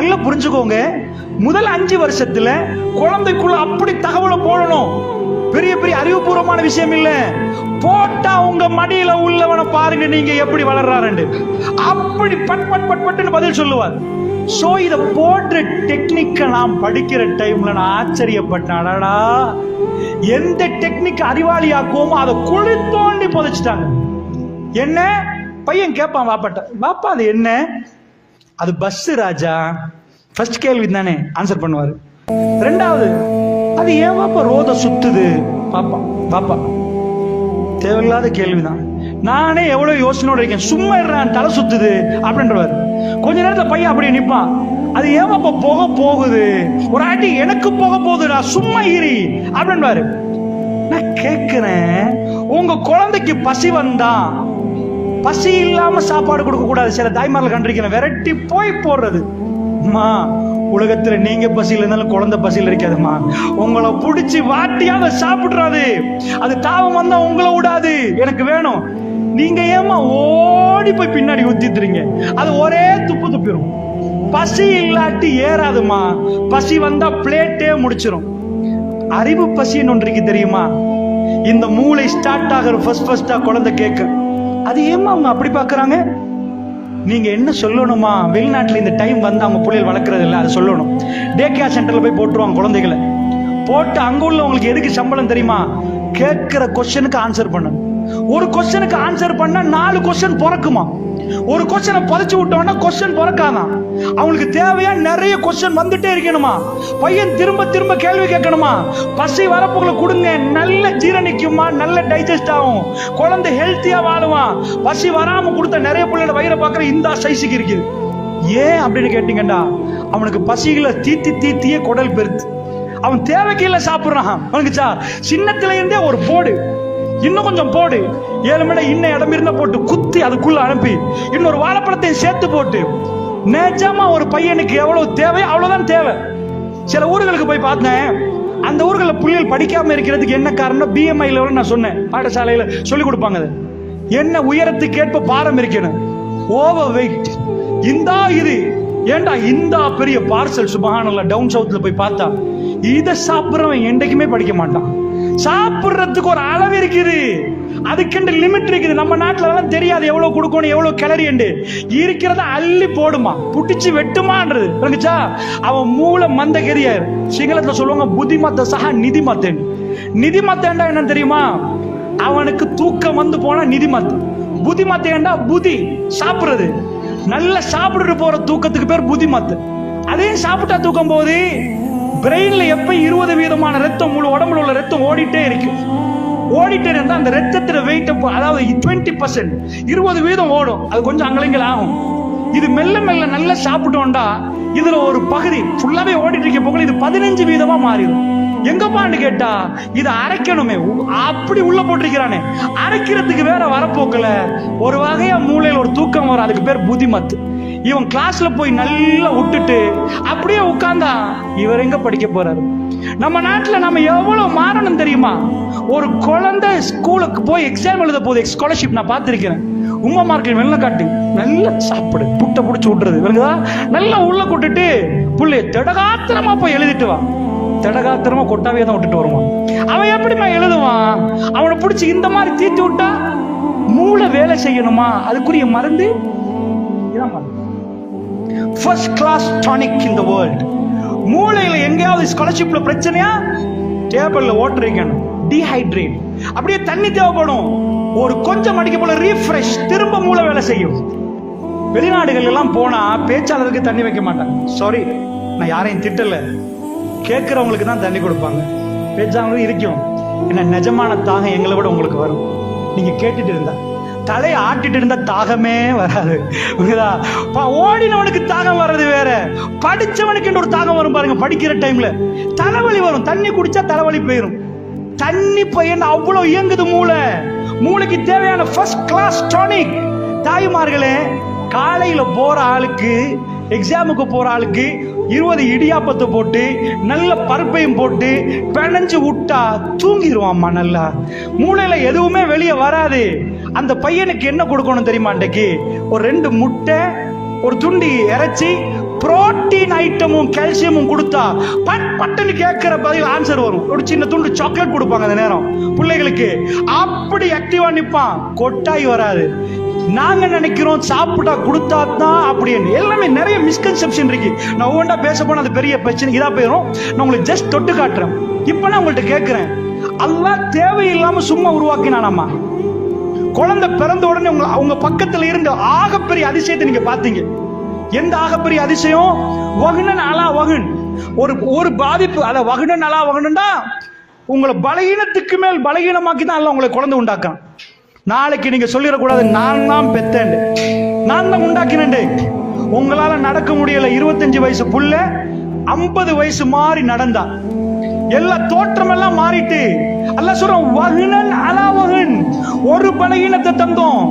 நல்லா புரிஞ்சுக்கோங்க. முதல் அஞ்சு வருஷத்துல குழந்தைக்குள்ள அப்படி தகவலை போடணும். பெரிய பெரிய அறிவுபூர்வமான விஷயம் இல்ல. போட்டா உங்க மடியில உள்ளவனை பாருங்க நீங்க எப்படி வளர்றாரு அப்படி பட் பட் பட் பட்டுன்னு பதில் சொல்லுவார். சோ இத போடுற டெக்னிக்க நான் படிக்கிற டைம்ல நான் ஆச்சரியப்பட்டேன். அடடா. எந்த டெக்னிக் அறிவாளியாக்குவோமோ அதை குழி தோண்டி புதைச்சிட்டாங்க. என்ன? பையன் கேட்பான் வாப்பாட்ட. வாப்பா அது என்ன? அது பஸ் ராஜா. ஃபர்ஸ்ட் கேள்வி தானே ஆன்சர் பண்ணுவார். ரெண்டாவது அது ஏன் வாப்பா ரோத சுத்துது? பாப்பா பாப்பா தேவையில்லாத கேள்விதான். நானே எவ்வளவு யோசனையோட இருக்கேன். சும்மா இருறான் தலை சுத்துது அப்படின்றவாரு. கொஞ்ச நேரத்தில் பையன் அப்படியே நிற்பான் அது ஏன் போக போகுது? ஒரு ஆட்டி எனக்கு போக போகுதுடா சும்மா இரு அப்படின்பாரு. நான் கேட்கிறேன் உங்க குழந்தைக்கு பசி வந்தான் பசி இல்லாம சாப்பாடு கொடுக்க கூடாது. சில தாய்மார்கள் கண்டிருக்கிறேன் விரட்டி போய் போடுறது. அம்மா உலகத்துல நீங்க பசியில இருந்தாலும் குழந்தை பசியில இருக்காதும்மா. உங்களை புடிச்சு வாட்டியாவது சாப்பிடுறாது. அது தாவம் வந்தா உங்களை விடாது. எனக்கு வேணும். நீங்க ஏமா ஓடி போய் பின்னாடி ஊத்திட்டுறீங்க. அது ஒரே துப்பு துப்பிடும் பசி இல்லாட்டி ஏறாதுமா பசி வந்தா பிளேட்டே முடிச்சிடும் அறிவு பசின்னு ஒன்றைக்கு தெரியுமா? இந்த மூளை ஸ்டார்ட் ஆகிற ஃபர்ஸ்ட் ஃபர்ஸ்டா குழந்தை கேட்க அது ஏமா அவங்க அப்படி பார்க்குறாங்க? நீங்க என்ன சொல்லணுமா? வெளிநாட்டுல இந்த டைம் வந்து அவங்க பிள்ளைகள் வளர்க்கறது இல்ல அதை சொல்லணும். டே கேர் சென்டர்ல போய் போட்டுருவாங்க குழந்தைகளை. போட்டு அங்க உள்ளவங்களுக்கு எதுக்கு சம்பளம் தெரியுமா? கேட்கிற கொஸ்டனுக்கு ஆன்சர் பண்ணணும் ஒரு கொஸ்டனுக்கு ஆன்சர் பண்ணா நாலு கொஸ்டின் பிறக்குமா? ஒரு கொஸ்டனை புதைச்சு விட்டோம்னா கொஸ்டின் பிறக்காதான் அவங்களுக்கு தேவையா நிறைய கொஸ்டின் வந்துட்டே இருக்கணுமா? பையன் திரும்ப திரும்ப கேள்வி கேட்கணுமா? பசி வரப்புகளை கொடுங்க நல்ல ஜீரணிக்குமா நல்ல டைஜஸ்ட் ஆகும். குழந்தை ஹெல்த்தியா வாழுவான் பசி வராம கொடுத்த நிறைய பிள்ளைகள வயிறை பார்க்குற இந்த சைஸுக்கு இருக்குது. ஏன் அப்படின்னு கேட்டீங்கடா அவனுக்கு பசிகளை தீத்தி தீத்தியே குடல் பெருத்து. அவன் தேவைக்கு இல்லை சாப்பிடுறான். அவனுக்கு சார் சின்னத்துல இருந்தே ஒரு போடு. இன்னும் கொஞ்சம் போடு. ஏழு மணி இன்னும் இடம் இருந்தா போட்டு குத்தி அதுக்குள்ள அனுப்பி. இன்னொரு வாழைப்பழத்தையும் சேர்த்து போட்டு. நிஜமா ஒரு பையனுக்கு எவ்வளவு தேவை அவ்வளவுதான் தேவை. சில ஊர்களுக்கு போய் பார்த்தேன். அந்த ஊர்களில் புள்ளிகள் படிக்காம இருக்கிறதுக்கு என்ன காரணம் பிஎம்ஐ லெவல் நான் சொன்னேன். பாடசாலையில சொல்லி கொடுப்பாங்க அது. என்ன உயரத்துக்கு ஏற்ப பாரம் இருக்கணும். ஓவர் வெயிட் இந்தா இது. ஏண்டா இந்தா பெரிய பார்சல் சுபஹானல்ல டவுன் சவுத்ல போய் பார்த்தா இதை சாப்பிட்றவன் என்றைக்குமே படிக்க மாட்டான். சாப்பிட்றதுக்கு ஒரு அளவு இருக்குது. அதுக்கென்று லிமிட் இருக்குது. நம்ம நாட்டில் தெரியாது எவ்வளோ கொடுக்கணும் எவ்வளோ கிளறி என்று. இருக்கிறத அள்ளி போடுமா. புட்டிச்சு வெட்டுமான்றது. இருந்துச்சா அவன் மூளை மந்த கெரியார் சிங்களத்தில் சொல்லுவாங்க புத்திமத்த சக நிதி மத்தேன் நிதி மத்தேன்டா என்னன்னு தெரியுமா? அவனுக்கு தூக்கம் வந்து போனா நிதி மத்து புதி சாப்பிடுறது. நல்ல சாப்பிட்டுட்டு போற தூக்கத்துக்கு பேர் புத்திமத்து அதையும் சாப்பிட்டா தூக்கம் போது பிரெயின்ல எப்ப இருபது வீதமான ரத்தம் முழு உடம்புல உள்ள ரத்தம் ஓடிட்டே இருக்கு. ஓடிட்டே இருந்தா அந்த ரத்தத்துல வெயிட் அதாவது டுவெண்ட்டி பர்சன்ட் இருபது வீதம் ஓடும். அது கொஞ்சம் அங்கலங்கள் ஆகும். இது மெல்ல மெல்ல நல்லா சாப்பிட்டோம்டா இதுல ஒரு பகுதி ஃபுல்லாவே ஓடிட்டு இருக்க போகல இது பதினஞ்சு வீதமா மாறிடும். எங்கப்பான்னு கேட்டா இதை அரைக்கணுமே. அப்படி உள்ள போட்டிருக்கிறானே. அரைக்கிறதுக்கு வேற வரப்போக்கல ஒரு வகையா மூளையில ஒரு தூக்கம் வரும். அதுக்கு பேர் புதிமத்து இவன் கிளாஸ்ல போய் நல்லா விட்டுட்டு அப்படியே உட்கார்ந்தா இவர் எங்க படிக்க போறாரு? நம்ம நாட்டுல நம்ம எவ்வளவு மாறணும் தெரியுமா? ஒரு குழந்தை ஸ்கூலுக்கு போய் எக்ஸாம் எழுத போகுது ஸ்காலர்ஷிப் நான் பார்த்திருக்கிறேன். உமா மார்க்கில் வெள்ள காட்டு. நல்லா சாப்பிடு. புட்டை பிடிச்சி விட்டுறது. விளங்குதா? நல்லா உள்ள கொட்டுட்டு புள்ளைய திடகாத்திரமா போய் எழுதிட்டு வா. திடகாத்திரமா கொட்டாவே தான் விட்டுட்டு வருவான். அவன் எப்படிமா எழுதுவான்? அவனை பிடிச்சி இந்த மாதிரி தீர்த்து விட்டா மூளை வேலை செய்யணுமா? அதுக்குரிய மருந்து இதான் மருந்து. First class tonic in the world மூளையில எங்கேயாவது ஸ்காலர்ஷிப்ல பிரச்சனையா? டேபிள்ல ஓட்டுறீங்க டீஹைட்ரேட் அப்படியே தண்ணி தேவைப்படும். ஒரு கொஞ்சம் அடிக்க போல ரீஃப்ரெஷ் திரும்ப மூளை வேலை செய்யும். வெளிநாடுகள் எல்லாம் போனா பேச்சாளருக்கு தண்ணி வைக்க மாட்டாங்க. சாரி நான் யாரையும் திட்டல. கேட்கிறவங்களுக்கு தான் தண்ணி கொடுப்பாங்க. பேச்சாளரும் இருக்கும். என்ன நிஜமான தாகம் எங்களை விட உங்களுக்கு வரும். நீங்க கேட்டுட்டு இருந்தா. தலையை ஆட்டிட்டு இருந்தா தாகமே வராது. புரியுதா? பா- ஓடினவனுக்கு தாகம் வர்றது வேற. படிச்சவனுக்கு ஒரு தாகம் வரும் பாருங்க படிக்கிற டைம்ல தலைவலி வரும். தண்ணி குடிச்சா தலைவலி போயிடும் தண்ணி பையன் அவ்வளவு இயங்குது மூளை. மூளைக்கு தேவையான ஃபர்ஸ்ட் கிளாஸ் டானிக் தாய்மார்களே காலையில போற ஆளுக்கு எக்ஸாமுக்கு போற ஆளுக்கு இருபது இடியாப்பத்தை போட்டு நல்ல பருப்பையும் போட்டு பிணைஞ்சு விட்டா தூங்கிடுவாம்மா நல்லா. மூளையில எதுவுமே வெளியே வராது. அந்த பையனுக்கு என்ன கொடுக்கணும் தெரியுமா அன்றைக்கு? ஒரு ரெண்டு முட்டை ஒரு துண்டி இறைச்சி புரோட்டீன் ஐட்டமும் கால்சியமும் கொடுத்தா பட் பட்டுன்னு கேட்கிற பதில் ஆன்சர் வரும். ஒரு சின்ன துண்டு சாக்லேட் கொடுப்பாங்க அந்த நேரம். பிள்ளைகளுக்கு. அப்படி ஆக்டிவா நிற்பான் கொட்டாய் வராது. நாங்க நினைக்கிறோம் சாப்பிட்டா கொடுத்தா தான் அப்படின்னு. எல்லாமே நிறைய மிஸ்கன்செப்ஷன் இருக்கு. நான் ஒவ்வொன்றா பேச போனா அது பெரிய பிரச்சனை. இதா போயிடும் நான் உங்களுக்கு ஜஸ்ட் தொட்டு காட்டுறேன். இப்போ நான் உங்கள்ட்ட கேட்கிறேன். எல்லாம் தேவையில்லாம சும்மா உருவாக்கினானாமா? குழந்தை பிறந்த உடனே உங்க அவங்க பக்கத்துல இருந்த ஆகப்பெரிய அதிசயத்தை நீங்க பாத்தீங்க எந்த ஆகப்பெரிய அதிசயம்? வகுனன் அலா வகுன். ஒரு ஒரு பாதிப்பு அத வகுனன் அலா வகுனண்டா உங்களை பலகீனத்துக்கு மேல் பலகீனமாக்கி தான் அல்ல உங்களை குழந்தை உண்டாக்கான். நாளைக்கு நீங்க சொல்லிடக்கூடாது நான் தான் பெத்தேன் நான் தான் உண்டாக்கினேன் உங்களால நடக்க முடியல இருபத்தஞ்சு வயசு புள்ள ஐம்பது வயசு மாறி நடந்தா. எல்லா தோற்றம் எல்லாம் மாறிட்டு அல்ல சொல்றோம் வகுனன் அலா வகுன். ஒரு பலகீனத்தை தந்தோம்.